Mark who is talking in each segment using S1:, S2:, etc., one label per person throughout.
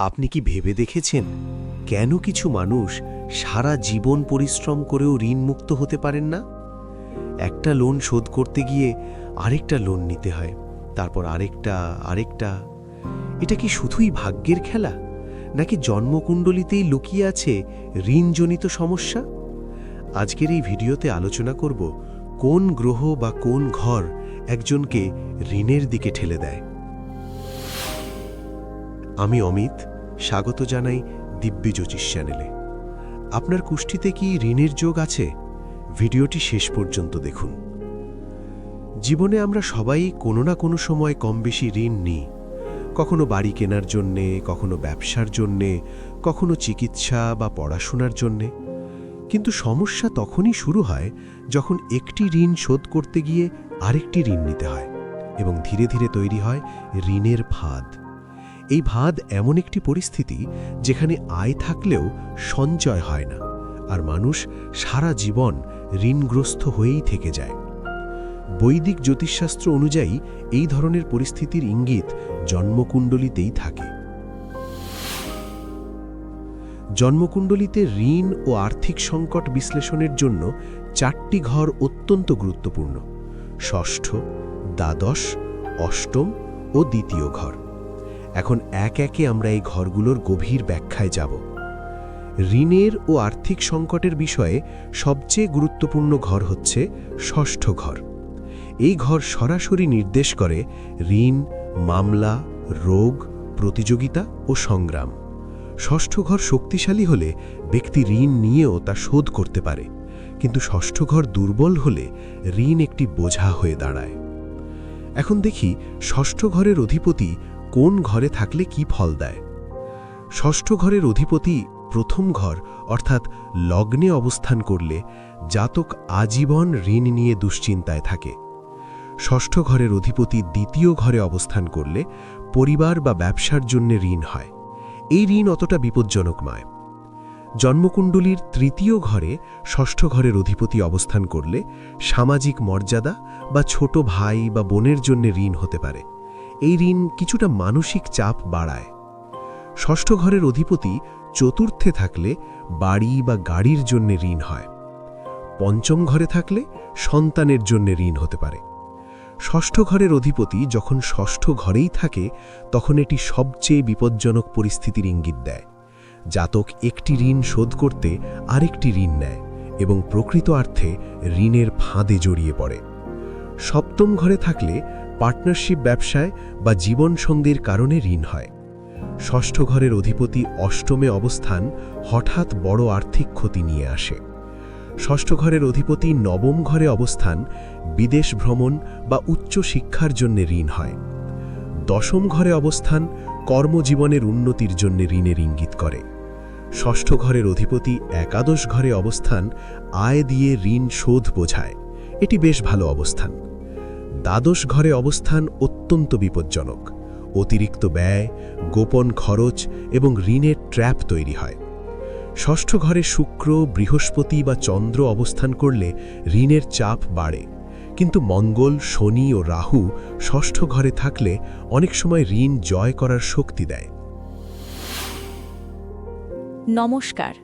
S1: আপনি কি ভেবে দেখেছেন কেন কিছু মানুষ সারা জীবন পরিশ্রম করেও ঋণমুক্ত হতে পারেন না? একটা লোন শোধ করতে গিয়ে আরেকটা লোন নিতে হয়, তারপর আরেকটা আরেকটা। এটা কি শুধুই ভাগ্যের খেলা? নাকি জন্মকুণ্ডলিতেই লুকিয়ে আছে ঋণজনিত সমস্যা? আজকের এই ভিডিওতে আলোচনা করব কোন গ্রহ বা কোন ঘর একজনকে ঋণের দিকে ঠেলে দেয়। আমি অমিত স্বাগত জানাই দিব্যি জ্যোতিষ চ্যানেলে। আপনার কুষ্ঠিতে কি ঋণের যোগ আছে? ভিডিওটি শেষ পর্যন্ত দেখুন। জীবনে আমরা সবাই কোনো না কোনো সময় কম বেশি ঋণ নিই। কখনো বাড়ি কেনার জন্যে, কখনো ব্যবসার জন্যে, কখনো চিকিৎসা বা পড়াশোনার জন্যে। কিন্তু সমস্যা তখনই শুরু হয় যখন একটি ঋণ শোধ করতে গিয়ে আরেকটি ঋণ নিতে হয় এবং ধীরে ধীরে তৈরি হয় ঋণের ফাঁদ। এই ভাদ এমন একটি পরিস্থিতি যেখানে আয় থাকলেও সঞ্চয় হয় না, আর মানুষ সারা জীবন ঋণগ্রস্ত হয়েই থেকে যায়। বৈদিক জ্যোতিষশাস্ত্র অনুযায়ী এই ধরনের পরিস্থিতির ইঙ্গিত জন্মকুণ্ডলিতেই থাকে। জন্মকুণ্ডলিতে ঋণ ও আর্থিক সংকট বিশ্লেষণের জন্য চারটি ঘর অত্যন্ত গুরুত্বপূর্ণ, ষষ্ঠ, দ্বাদশ, অষ্টম ও দ্বিতীয় ঘর। এখন এক একে আমরা এই ঘরগুলোর গভীর ব্যাখ্যায় যাব। ঋণের ও আর্থিক সংকটের বিষয়ে সবচেয়ে গুরুত্বপূর্ণ ঘর হচ্ছে ষষ্ঠ ঘর। এই ঘর সরাসরি নির্দেশ করে ঋণ, মামলা, রোগ, প্রতিযোগিতা ও সংগ্রাম। ষষ্ঠ ঘর শক্তিশালী হলে ব্যক্তি ঋণ নিয়েও তা শোধ করতে পারে, কিন্তু ষষ্ঠ ঘর দুর্বল হলে ঋণ একটি বোঝা হয়ে দাঁড়ায়। এখন দেখি ষষ্ঠ ঘরের অধিপতি কোন ঘরে থাকলে কি ফল দেয়? ষষ্ঠ ঘরের অধিপতি প্রথম ঘর, অর্থাৎ লগ্নে অবস্থান করলে জাতক আজীবন ঋণ নিয়ে দুশ্চিন্তায় থাকে। ষষ্ঠ ঘরের অধিপতি দ্বিতীয় ঘরে অবস্থান করলে পরিবার বা ব্যবসার জন্য ঋণ হয়। এই ঋণ অতটা বিপজ্জনক নয়। জন্মকুণ্ডলীর তৃতীয় ঘরে ষষ্ঠ ঘরের অধিপতি অবস্থান করলে সামাজিক মর্যাদা বা ছোট ভাই বা বোনের জন্য ঋণ হতে পারে। এই ঋণ কিছুটা মানসিক চাপ বাড়ায়। ষষ্ঠ ঘরের অধিপতি চতুর্থে থাকলে বাড়ি বা গাড়ির জন্য ঋণ হয়। পঞ্চম ঘরে থাকলে সন্তানের জন্য ঋণ হতে পারে। ষষ্ঠ ঘরের অধিপতি যখন ষষ্ঠ ঘরেই থাকে, তখন এটি সবচেয়ে বিপজ্জনক পরিস্থিতির ইঙ্গিত দেয়। জাতক একটি ঋণ শোধ করতে আরেকটি ঋণ নেয় এবং প্রকৃত অর্থে ঋণের ফাঁদে জড়িয়ে পড়ে। সপ্তম ঘরে থাকলে পার্টনারশিপ ব্যবসায় বা জীবনসঙ্গীর কারণে ঋণ হয়। ষষ্ঠ ঘরের অধিপতি অষ্টমে অবস্থান হঠাৎ বড় আর্থিক ক্ষতি নিয়ে আসে। ষষ্ঠ ঘরের অধিপতি নবম ঘরে অবস্থান বিদেশ ভ্রমণ বা উচ্চ শিক্ষার জন্য ঋণ হয়। দশম ঘরে অবস্থান কর্মজীবনের উন্নতির জন্য ঋণের ইঙ্গিত করে। ষষ্ঠ ঘরের অধিপতি একাদশ ঘরে অবস্থান আয় দিয়ে ঋণ শোধ বোঝায়। এটি বেশ ভালো অবস্থান। দ্বাদশ ঘরে অবস্থান অত্যন্ত বিপজ্জনক। অতিরিক্ত ব্যয়, গোপন খরচ এবং ঋণের ট্র্যাপ তৈরি হয়। ষষ্ঠ ঘরে শুক্র, বৃহস্পতি বা চন্দ্র অবস্থান করলে ঋণের চাপ বাড়ে। কিন্তু মঙ্গল, শনি ও রাহু ষষ্ঠ ঘরে থাকলে অনেক সময় ঋণ জয় করার শক্তি দেয়।
S2: নমস্কার,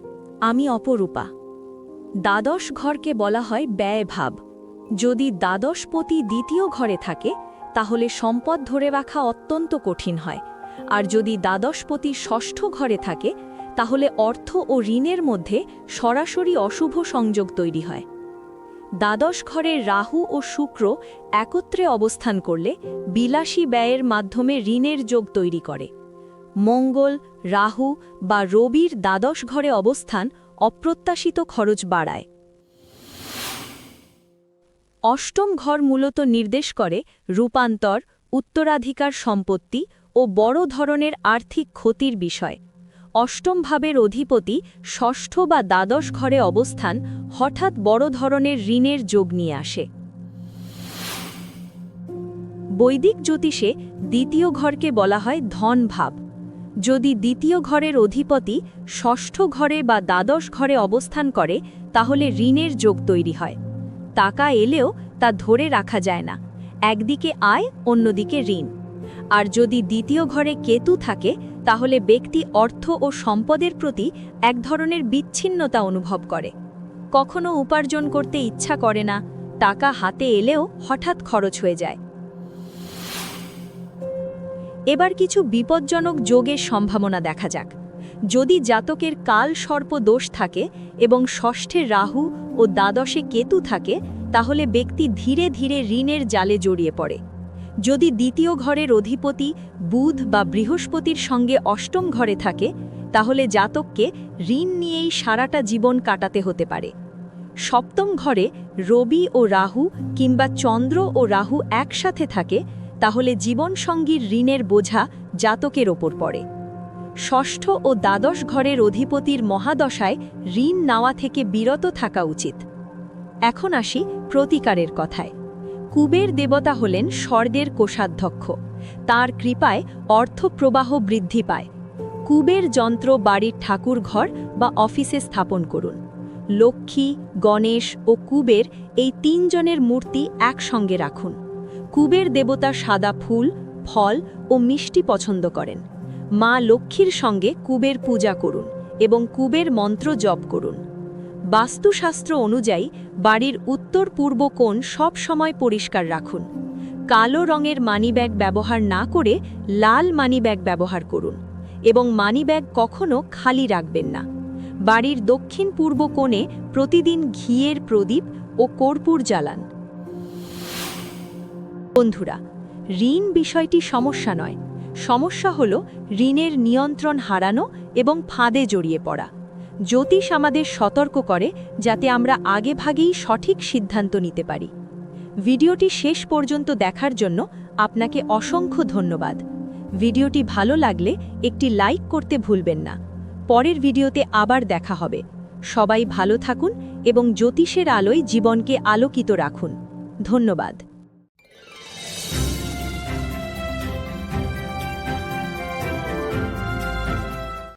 S2: আমি অপরূপা। দ্বাদশ ঘরকে বলা হয় ব্যয়ভাব। যদি দ্বাদশপতি দ্বিতীয় ঘরে থাকে, তাহলে সম্পদ ধরে রাখা অত্যন্ত কঠিন হয়। আর যদি দ্বাদশপতি ষষ্ঠ ঘরে থাকে, তাহলে অর্থ ও ঋণের মধ্যে সরাসরি অশুভ সংযোগ তৈরি হয়। দ্বাদশ ঘরের রাহু ও শুক্র একত্রে অবস্থান করলে বিলাসী ব্যয়ের মাধ্যমে ঋণের যোগ তৈরি করে। মঙ্গল, রাহু বা রবির দ্বাদশ ঘরে অবস্থান অপ্রত্যাশিত খরচ বাড়ায়। অষ্টম ঘর মূলত নির্দেশ করে রূপান্তর, উত্তরাধিকার সম্পত্তি ও বড় ধরনের আর্থিক ক্ষতির বিষয়। অষ্টম ভাবের অধিপতি ষষ্ঠ বা দ্বাদশ ঘরে অবস্থান হঠাৎ বড় ধরনের ঋণের যোগ নিয়ে আসে। বৈদিক জ্যোতিষে দ্বিতীয় ঘরকে বলা হয় ধন ভাব। যদি দ্বিতীয় ঘরের অধিপতি ষষ্ঠ ঘরে বা দ্বাদশ ঘরে অবস্থান করে, তাহলে ঋণের যোগ তৈরি হয়। টাকা এলেও তা ধরে রাখা যায় না। একদিকে আয়, অন্যদিকে ঋণ। আর যদি দ্বিতীয় ঘরে কেতু থাকে, তাহলে ব্যক্তি অর্থ ও সম্পদের প্রতি এক ধরনের বিচ্ছিন্নতা অনুভব করে। কখনো উপার্জন করতে ইচ্ছা করে না, টাকা হাতে এলেও হঠাৎ খরচ হয়ে যায়। এবার কিছু বিপজ্জনক যোগের সম্ভাবনা দেখা যাক। যদি জাতকের কাল সর্প দোষ থাকে এবং ষষ্ঠে রাহু ও দ্বাদশে কেতু থাকে, তাহলে ব্যক্তি ধীরে ধীরে ঋণের জালে জড়িয়ে পড়ে। যদি দ্বিতীয় ঘরের অধিপতি বুধ বা বৃহস্পতির সঙ্গে অষ্টম ঘরে থাকে, তাহলে জাতককে ঋণ নিয়েই সারাটা জীবন কাটাতে হতে পারে। সপ্তম ঘরে রবি ও রাহু কিংবা চন্দ্র ও রাহু একসাথে থাকে, তাহলে জীবনসঙ্গীর ঋণের বোঝা জাতকের ওপর পড়ে। ষষ্ঠ ও দ্বাদশ ঘরের অধিপতির মহাদশায় ঋণ নেওয়া থেকে বিরত থাকা উচিত। এখন আসি প্রতিকারের কথায়। কুবের দেবতা হলেন স্বর্গের কোষাধ্যক্ষ। তার কৃপায় অর্থপ্রবাহ বৃদ্ধি পায়। কুবের যন্ত্র বাড়ির ঠাকুর ঘর বা অফিসে স্থাপন করুন। লক্ষ্মী, গণেশ ও কুবের এই তিনজনের মূর্তি একসঙ্গে রাখুন। কুবের দেবতা সাদা ফুল, ফল ও মিষ্টি পছন্দ করেন। মা লক্ষ্মীর সঙ্গে কুবের পূজা করুন এবং কুবের মন্ত্র জপ করুন। বাস্তুশাস্ত্র অনুযায়ী বাড়ির উত্তর পূর্ব কোণ সব সময় পরিষ্কার রাখুন। কালো রঙের মানিব্যাগ ব্যবহার না করে লাল মানিব্যাগ ব্যবহার করুন এবং মানিব্যাগ কখনো খালি রাখবেন না। বাড়ির দক্ষিণ পূর্ব কোণে প্রতিদিন ঘিয়ের প্রদীপ ও কর্পূর জ্বালান। বন্ধুরা, ঋণ বিষয়টি সমস্যা নয়। সমস্যা হল ঋণের নিয়ন্ত্রণ হারানো এবং ফাঁদে জড়িয়ে পড়া। জ্যোতিষ আমাদের সতর্ক করে যাতে আমরা আগেভাগেই সঠিক সিদ্ধান্ত নিতে পারি। ভিডিওটি শেষ পর্যন্ত দেখার জন্য আপনাকে অসংখ্য ধন্যবাদ। ভিডিওটি ভালো লাগলে একটি লাইক করতে ভুলবেন না। পরের ভিডিওতে আবার দেখা হবে। সবাই ভালো থাকুন এবং জ্যোতিষের আলোয় জীবনকে আলোকিত রাখুন। ধন্যবাদ।